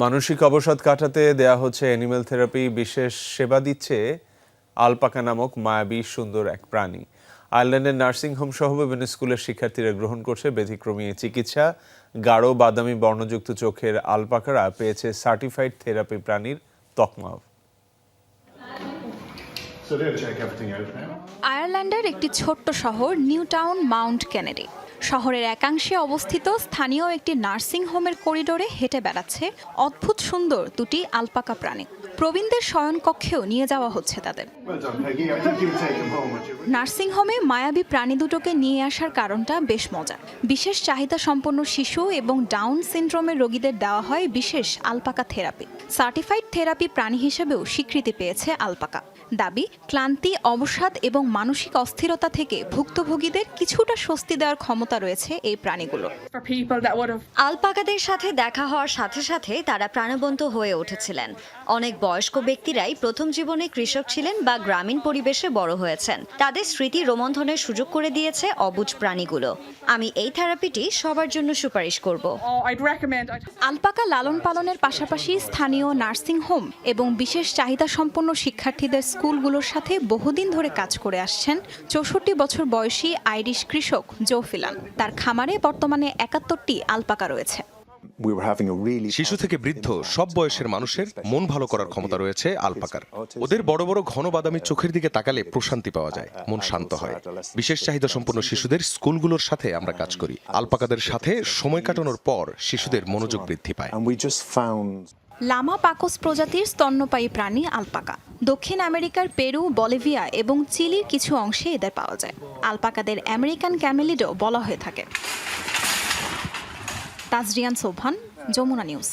মানসিক অবসাদ কাটাতে দেয়া হচ্ছে অ্যানিমেল থেরাপি বিশেষ সেবা দিচ্ছে আলপাকা নামক মায়াবী সুন্দর এক প্রাণী। আয়ারল্যান্ডের নার্সিংহোম সহ বিভিন্ন স্কুলের শিক্ষার্থীরা গ্রহণ করছে ব্যতিক্রমী এই চিকিৎসা। গাঢ় বাদামি বর্ণযুক্ত চোখের আলপাকারা পেয়েছে সার্টিফাইড থেরাপি প্রাণীর তকমাও. আয়ারল্যান্ডের একটি ছোট্ট শহর নিউ টাউন মাউন্ট কেনেডি। শহরের একাংশে অবস্থিত স্থানীয় একটি নার্সিং হোমের করিডোরে হেঁটে বেড়াচ্ছে অদ্ভুত সুন্দর দুটি আলপাকা প্রাণী। প্রবীণদের শয়নকক্ষেও নিয়ে যাওয়া হচ্ছে তাদের. নার্সিং হোমে মায়াবী প্রাণী দুটোকে নিয়ে আসার কারণটা বেশ মজা বিশেষ চাহিদা সম্পন্ন শিশু এবং ডাউন সিনড্রোমের রোগীদের দেওয়া হয় বিশেষ আলপাকা থেরাপি। সার্টিফাইড থেরাপি প্রাণী হিসেবেও স্বীকৃতি পেয়েছে আলপাকা। দাবি ক্লান্তি অবসাদ এবং মানসিক অস্থিরতা থেকে ভুক্তভোগীদের কিছুটা স্বস্তি দেওয়ার ক্ষমতা রয়েছে এই প্রাণীগুলো। আলপাকাদের সাথে দেখা হওয়ার সাথে সাথে তারা প্রাণবন্ত হয়ে উঠেছিলেন। অনেক বয়স্ক ব্যক্তিরাই প্রথম জীবনে কৃষক ছিলেন বা গ্রামীণ পরিবেশে বড় হয়েছেন। তাদের স্মৃতি রোমন্থনের সুযোগ করে দিয়েছে অবুজ প্রাণীগুলো। আমি এই থেরাপিটি সবার জন্য সুপারিশ করব। Oh, আলপাকা লালন পালনের পাশাপাশি স্থানীয় নার্সিং হোম এবং বিশেষ চাহিদা সম্পন্ন শিক্ষার্থীদের স্কুলগুলোর সাথে বহুদিন ধরে কাজ করে আসছেন চৌষট্টি বছর বয়সী আইরিশ কৃষক জো ফিলান তার খামারে বর্তমানে একাত্তরটি আলপাকা রয়েছে। শিশু থেকে বৃদ্ধ সব বয়সের মানুষের মন ভালো করার ক্ষমতা রয়েছে আলপাকার। ওদের বড় বড় ঘন বাদামি চোখের দিকে তাকালে প্রশান্তি পাওয়া যায় মন শান্ত হয়। বিশেষ চাহিদা সম্পন্ন শিশুদের স্কুলগুলোর সাথে আমরা কাজ করি। আলপাকাদের সাথে সময় কাটানোর পর শিশুদের মনোযোগ বৃদ্ধি পায়। লামা পাকস প্রজাতির স্তন্যপায়ী প্রাণী আলপাকা। দক্ষিণ আমেরিকার পেরু, বলিভিয়া এবং চিলির কিছু অংশে এদের পাওয়া যায়। আলপাকাদের আমেরিকান ক্যামেলিডও বলা হয়ে থাকে। তাজরিয়ান সোভান যমুনা নিউজ।